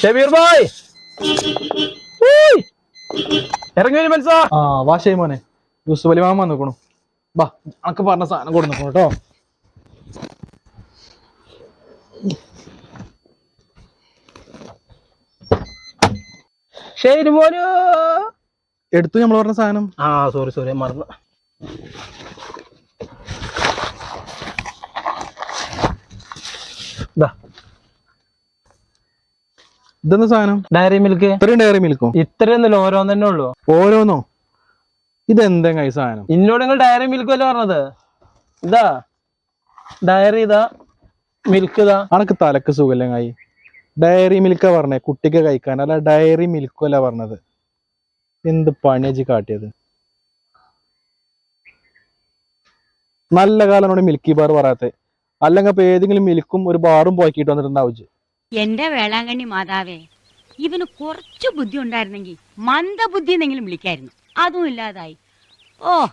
Shabeer boy ഇറങ്ങി മനസ്സാ. ആ വാ ഷെയ് മോനെ. യൂസുഫ് അലി മാമ ബാ അനക്ക് പറഞ്ഞ സാധനം കൊടുന്നു കേട്ടോ. എടുത്തു നമ്മൾ പറഞ്ഞ സാധനം. ആ സോറി സോറി മറന്നു. ഇതെന്താ സാധനം? ഡയറി മിൽക്ക് ഇത്രയും ഡയറി മിൽക്കോ ഇത്രയൊന്നുമില്ല ഓരോന്ന് തന്നെ ഉള്ളു. ഓരോന്നോ? ഇതെന്താ ഈ സാധനം? ഇന്നോട് നിങ്ങൾ ഡയറി മിൽക്ക് അല്ലേ പറഞ്ഞത്? ഇതാ. ഡയറി ഇതാ. മിൽക്ക് ഇതാ. അനക്ക് തലക്ക് സുഖല്ലേ കൈ ഡയറി മിൽക്കാ പറഞ്ഞേ കുട്ടിക്ക് കഴിക്കാൻ. അല്ല ഡയറി മിൽക്കും അല്ല പറഞ്ഞത്. എന്ത് പണിയജി കാട്ടിയത്? നല്ല കാലം മിൽക്കി ബാർ പറയാത്തെ. അല്ലെങ്കിൽ ഇപ്പൊ ഏതെങ്കിലും മിൽക്കും ഒരു ബാറും പോക്കിയിട്ട് വന്നിട്ടുണ്ടാവും എന്റെ വേളാങ്കണ്ണി മാതാവേ ഇവന് കുറച്ചു ബുദ്ധി ഉണ്ടായിരുന്നെങ്കിൽ മന്ദബുദ്ധി എന്നെങ്കിലും വിളിക്കായിരുന്നു. അതും ഇല്ലാതായി. ഓ